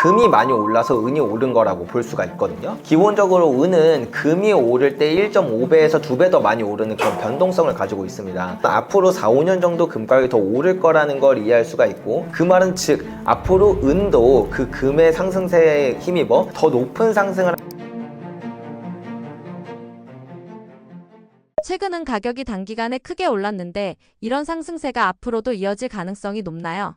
금이 많이 올라서 은이 오른 거라고 볼 수가 있거든요. 기본적으로 은은 금이 오를 때 1.5배에서 2배 더 많이 오르는 그런 변동성을 가지고 있습니다. 앞으로 4, 5년 정도 금 가격이 더 오를 거라는 걸 이해할 수가 있고 그 말은 즉 앞으로 은도 그 금의 상승세에 힘입어 더 높은 상승을 최근은 가격이 단기간에 크게 올랐는데 이런 상승세가 앞으로도 이어질 가능성이 높나요?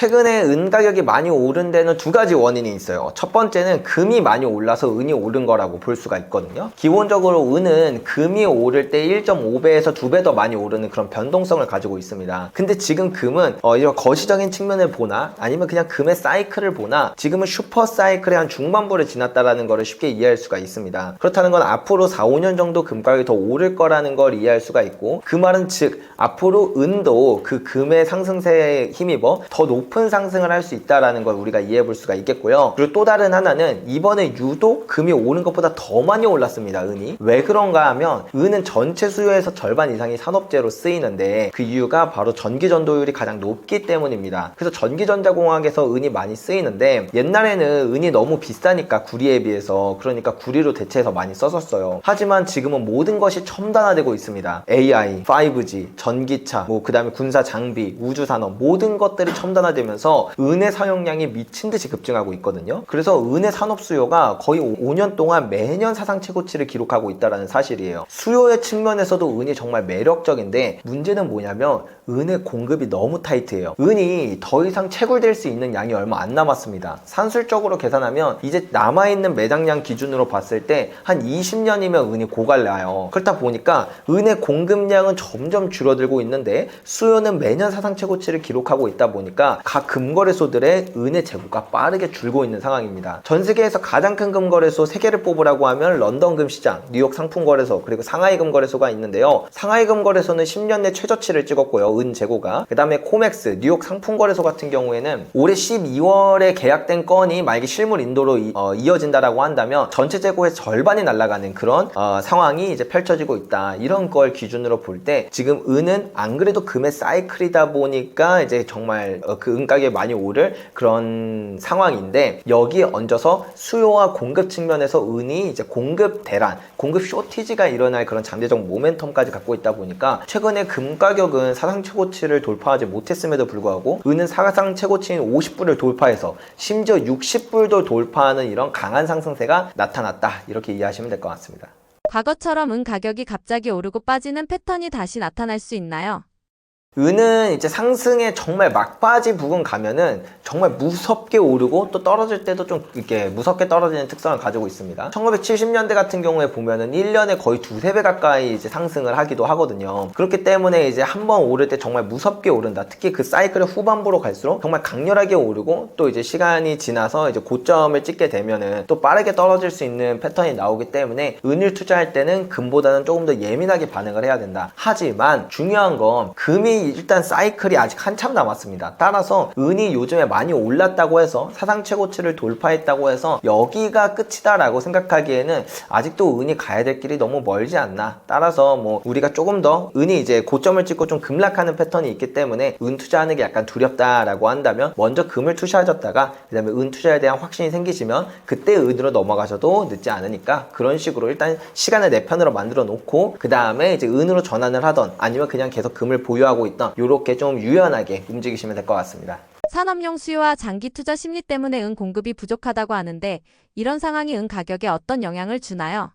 최근에 은 가격이 많이 오른 데는 두 가지 원인이 있어요. 첫 번째는 금이 많이 올라서 은이 오른 거라고 볼 수가 있거든요. 기본적으로 은은 금이 오를 때 1.5배에서 2배 더 많이 오르는 그런 변동성을 가지고 있습니다. 근데 지금 금은 어, 이런 거시적인 측면을 보나 아니면 그냥 금의 사이클을 보나 지금은 슈퍼 사이클의 한 중반부를 지났다라는 것을 쉽게 이해할 수가 있습니다. 그렇다는 건 앞으로 4, 5년 정도 금 가격이 더 오를 거라는 걸 이해할 수가 있고 그 말은 즉 앞으로 은도 그 금의 상승세에 힘입어 더 높은 상승을 할 수 있다라는 걸 우리가 이해해 볼 수가 있겠고요. 그리고 또 다른 하나는 이번에 유독 금이 오른 것보다 더 많이 올랐습니다. 은이 왜 그런가 하면 은은 전체 수요에서 절반 이상이 산업재로 쓰이는데 그 이유가 바로 전기 전도율이 가장 높기 때문입니다. 그래서 전기 전자공학에서 은이 많이 쓰이는데 옛날에는 은이 너무 비싸니까 구리에 비해서 그러니까 구리로 대체해서 많이 썼었어요. 하지만 지금은 모든 것이 첨단화되고 있습니다. AI, 5G, 전기차, 뭐 그다음에 군사 장비, 우주 산업 모든 것들이 첨단화 되면서 은의 사용량이 미친 듯이 급증하고 있거든요. 그래서 은의 산업 수요가 거의 5년 동안 매년 사상 최고치를 기록하고 있다는 사실이에요. 수요의 측면에서도 은이 정말 매력적인데 문제는 뭐냐면 은의 공급이 너무 타이트해요. 은이 더 이상 채굴될 수 있는 양이 얼마 안 남았습니다. 산술적으로 계산하면 이제 남아있는 매장량 기준으로 봤을 때 한 20년이면 은이 고갈나요. 그렇다 보니까 은의 공급량은 점점 줄어들고 있는데 수요는 매년 사상 최고치를 기록하고 있다 보니까 각 금거래소들의 은의 재고가 빠르게 줄고 있는 상황입니다. 전 세계에서 가장 큰 금거래소 3개를 뽑으라고 하면 런던 금시장, 뉴욕 상품거래소, 그리고 상하이 금거래소가 있는데요. 상하이 금거래소는 10년 내 최저치를 찍었고요. 은 재고가. 그 다음에 코맥스, 뉴욕 상품거래소 같은 경우에는 올해 12월에 계약된 건이 만약에 실물 인도로 이, 어, 이어진다라고 한다면 전체 재고의 절반이 날아가는 그런 어, 상황이 이제 펼쳐지고 있다. 이런 걸 기준으로 볼 때 지금 은은 안 그래도 금의 사이클이다 보니까 이제 정말 어, 그 은가격이 많이 오를 그런 상황인데 여기에 얹어서 수요와 공급 측면에서 은이 이제 공급 대란, 공급 쇼티지가 일어날 그런 잠재적 모멘텀까지 갖고 있다 보니까 최근에 금 가격은 사상 최고치를 돌파하지 못했음에도 불구하고 은은 사상 최고치인 50불을 돌파해서 심지어 60불도 돌파하는 이런 강한 상승세가 나타났다 이렇게 이해하시면 될 것 같습니다. 과거처럼 은 가격이 갑자기 오르고 빠지는 패턴이 다시 나타날 수 있나요? 은은 이제 상승에 정말 막바지 부근 가면은 정말 무섭게 오르고 또 떨어질 때도 좀 이렇게 무섭게 떨어지는 특성을 가지고 있습니다. 1970년대 같은 경우에 보면은 1년에 거의 두세 배 가까이 이제 상승을 하기도 하거든요. 그렇기 때문에 이제 한 번 오를 때 정말 무섭게 오른다. 특히 그 사이클의 후반부로 갈수록 정말 강렬하게 오르고 또 이제 시간이 지나서 이제 고점을 찍게 되면은 또 빠르게 떨어질 수 있는 패턴이 나오기 때문에 은을 투자할 때는 금보다는 조금 더 예민하게 반응을 해야 된다. 하지만 중요한 건 금이 일단 사이클이 아직 한참 남았습니다. 따라서 은이 요즘에 많이 올랐다고 해서 사상 최고치를 돌파했다고 해서 여기가 끝이다라고 생각하기에는 아직도 은이 가야 될 길이 너무 멀지 않나. 따라서 뭐 우리가 조금 더 은이 이제 고점을 찍고 좀 급락하는 패턴이 있기 때문에 은 투자하는 게 약간 두렵다라고 한다면 먼저 금을 투자하셨다가 그다음에 은 투자에 대한 확신이 생기시면 그때 은으로 넘어가셔도 늦지 않으니까 그런 식으로 일단 시간을 내 편으로 만들어 놓고 그 다음에 이제 은으로 전환을 하던 아니면 그냥 계속 금을 보유하고 있던 이렇게 좀 유연하게 움직이시면 될 것 같습니다. 산업용 수요와 장기 투자 심리 때문에 은 공급이 부족하다고 하는데 이런 상황이 은 가격에 어떤 영향을 주나요?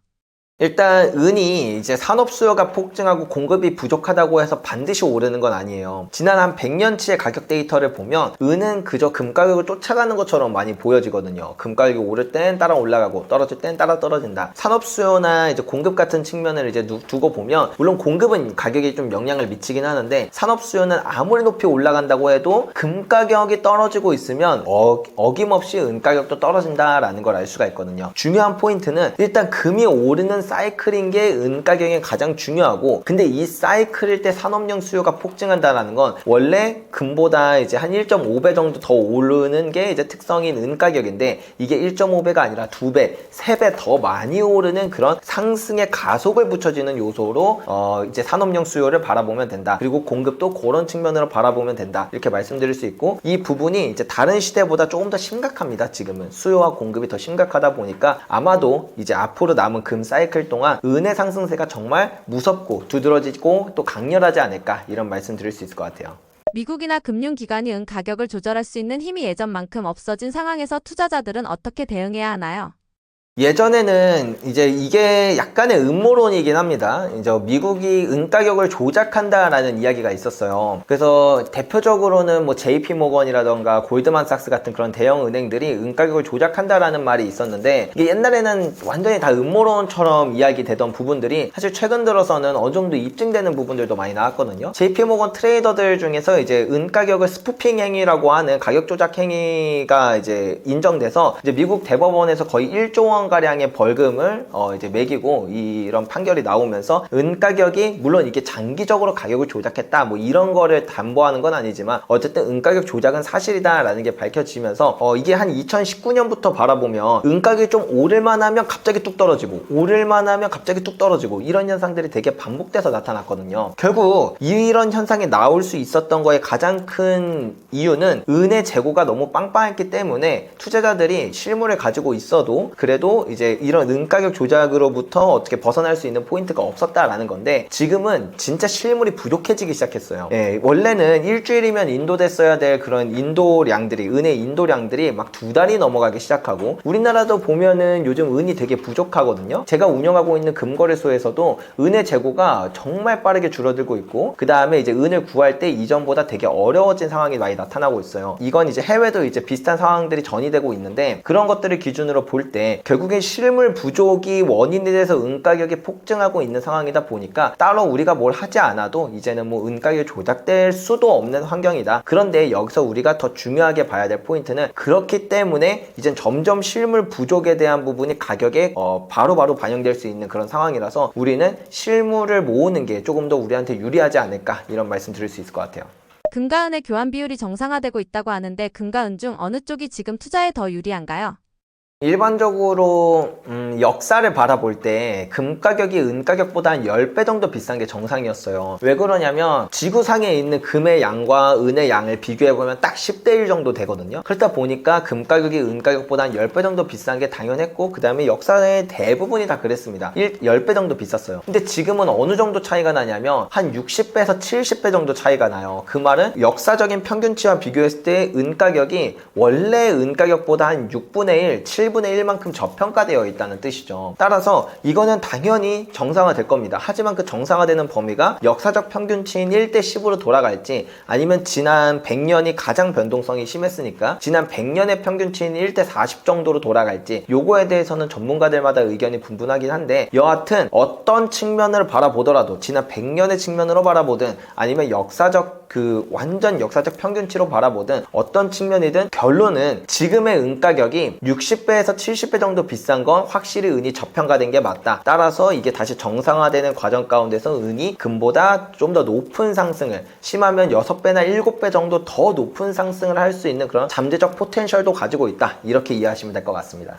일단 은이 이제 산업 수요가 폭증하고 공급이 부족하다고 해서 반드시 오르는 건 아니에요. 지난 한 100년치의 가격 데이터를 보면 은은 그저 금 가격을 쫓아가는 것처럼 많이 보여지거든요. 금 가격이 오를 땐 따라 올라가고 떨어질 땐 따라 떨어진다. 산업 수요나 이제 공급 같은 측면을 이제 두- 두고 보면 물론 공급은 가격에 좀 영향을 미치긴 하는데 산업 수요는 아무리 높이 올라간다고 해도 금 가격이 떨어지고 있으면 어, 어김없이 은 가격도 떨어진다라는 걸 알 수가 있거든요. 중요한 포인트는 일단 금이 오르는 사이클인 게 은 가격이 가장 중요하고 근데 이 사이클일 때 산업용 수요가 폭증한다라는 건 원래 금보다 이제 한 1.5배 정도 더 오르는 게 이제 특성인 은 가격인데 이게 1.5배가 아니라 2배, 3배 더 많이 오르는 그런 상승의 가속을 붙여지는 요소로 어 이제 산업용 수요를 바라보면 된다. 그리고 공급도 그런 측면으로 바라보면 된다. 이렇게 말씀드릴 수 있고 이 부분이 이제 다른 시대보다 조금 더 심각합니다. 지금은 수요와 공급이 더 심각하다 보니까 아마도 이제 앞으로 남은 금 사이클 동안 은의 상승세가 정말 무섭고 두드러지고 또 강렬하지 않을까 이런 말씀 드릴 수 있을 것 같아요. 미국이나 금융기관이 은 가격을 조절할 수 있는 힘이 예전만큼 없어진 상황에서 투자자들은 어떻게 대응해야 하나요? 예전에는 이제 이게 약간의 음모론이긴 합니다. 이제 미국이 은 가격을 조작한다라는 이야기가 있었어요. 그래서 대표적으로는 뭐 JP 모건이라던가 골드만삭스 같은 그런 대형 은행들이 은 가격을 조작한다라는 말이 있었는데 이게 옛날에는 완전히 다 음모론처럼 이야기되던 부분들이 사실 최근 들어서는 어느 정도 입증되는 부분들도 많이 나왔거든요. JP 모건 트레이더들 중에서 이제 은 가격을 스푸핑 행위라고 하는 가격 조작 행위가 이제 인정돼서 이제 미국 대법원에서 거의 1조 원 가량의 벌금을 어 이제 매기고 이런 판결이 나오면서 은 가격이 물론 이게 장기적으로 가격을 조작했다 뭐 이런 거를 담보하는 건 아니지만 어쨌든 은 가격 조작은 사실이다라는 게 밝혀지면서 어 이게 한 2019년부터 바라보면 은 가격이 좀 오를만 하면 갑자기 뚝 떨어지고 오를만 하면 갑자기 뚝 떨어지고 이런 현상들이 되게 반복돼서 나타났거든요. 결국 이런 현상이 나올 수 있었던 거에 가장 큰 이유는 은의 재고가 너무 빵빵했기 때문에 투자자들이 실물을 가지고 있어도 그래도 이제 이런 은 가격 조작으로부터 어떻게 벗어날 수 있는 포인트가 없었다라는 건데 지금은 진짜 실물이 부족해지기 시작했어요. 예, 원래는 일주일이면 인도됐어야 될 그런 인도량들이 은의 인도량들이 막 두 달이 넘어가기 시작하고 우리나라도 보면은 요즘 은이 되게 부족하거든요. 제가 운영하고 있는 금거래소에서도 은의 재고가 정말 빠르게 줄어들고 있고 그 다음에 이제 은을 구할 때 이전보다 되게 어려워진 상황이 많이 나타나고 있어요. 이건 이제 해외도 이제 비슷한 상황들이 전이되고 있는데 그런 것들을 기준으로 볼 때 결국 엔 실물 부족이 원인이 돼서 은 가격이 폭증하고 있는 상황이다 보니까 따로 우리가 뭘 하지 않아도 이제는 뭐 은 가격이 조작될 수도 없는 환경이다. 그런데 여기서 우리가 더 중요하게 봐야 될 포인트는 그렇기 때문에 이젠 점점 실물 부족에 대한 부분이 가격에 어, 바로바로 반영될 수 있는 그런 상황이라서 우리는 실물을 모으는 게 조금 더 우리한테 유리하지 않을까 이런 말씀 드릴 수 있을 것 같아요. 금과 은의 교환 비율이 정상화되고 있다고 하는데 금과 은 중 어느 쪽이 지금 투자에 더 유리한가요? 일반적으로 음, 역사를 바라볼 때 금 가격이 은 가격보다 한 10배 정도 비싼 게 정상이었어요. 왜 그러냐면 지구상에 있는 금의 양과 은의 양을 비교해보면 딱 10대 1 정도 되거든요. 그렇다 보니까 금 가격이 은 가격보다 한 10배 정도 비싼 게 당연했고 그 다음에 역사의 대부분이 다 그랬습니다. 1, 10배 정도 비쌌어요. 근데 지금은 어느 정도 차이가 나냐면 한 60배에서 70배 정도 차이가 나요. 그 말은 역사적인 평균치와 비교했을 때 은 가격이 원래 은 가격보다 한 6분의 1, 7 분의 1만큼 저평가되어 있다는 뜻이죠. 따라서 이거는 당연히 정상화될 겁니다. 하지만 그 정상화되는 범위가 역사적 평균치인 1대 10으로 돌아갈지 아니면 지난 100년이 가장 변동성이 심했으니까 지난 100년의 평균치인 1대 40 정도로 돌아갈지 요거에 대해서는 전문가들마다 의견이 분분하긴 한데 여하튼 어떤 측면을 바라보더라도 지난 100년의 측면으로 바라보든 아니면 역사적 그 완전 역사적 평균치로 바라보든 어떤 측면이든 결론은 지금의 은 가격이 60배 에서 70배 정도 비싼 건 확실히 은이 저평가된 게 맞다. 따라서 이게 다시 정상화되는 과정 가운데서 은이 금보다 좀 더 높은 상승을 심하면 6배나 7배 정도 더 높은 상승을 할 수 있는 그런 잠재적 포텐셜도 가지고 있다. 이렇게 이해하시면 될 것 같습니다.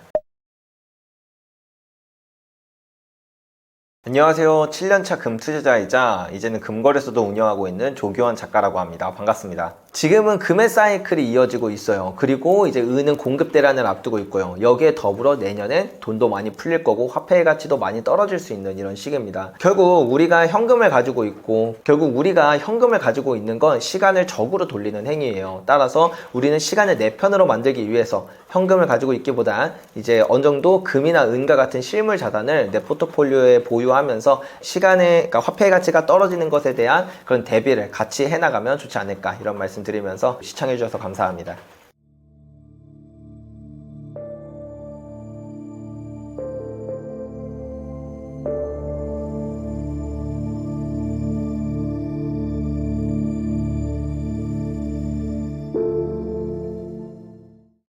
안녕하세요. 7년차 금 투자자이자 이제는 금거래소도 운영하고 있는 조교환 작가라고 합니다. 반갑습니다. 지금은 금의 사이클이 이어지고 있어요. 그리고 이제 은은 공급 대란을 앞두고 있고요. 여기에 더불어 내년엔 돈도 많이 풀릴 거고 화폐의 가치도 많이 떨어질 수 있는 이런 시기입니다. 결국 우리가 현금을 가지고 있고 결국 우리가 현금을 가지고 있는 건 시간을 적으로 돌리는 행위예요. 따라서 우리는 시간을 내 편으로 만들기 위해서 현금을 가지고 있기보단 이제 어느 정도 금이나 은과 같은 실물 자산을 내 포트폴리오에 보유하면서 시간의 그러니까 화폐의 가치가 떨어지는 것에 대한 그런 대비를 같이 해나가면 좋지 않을까 이런 말씀 드리면서 시청해 주셔서 감사합니다.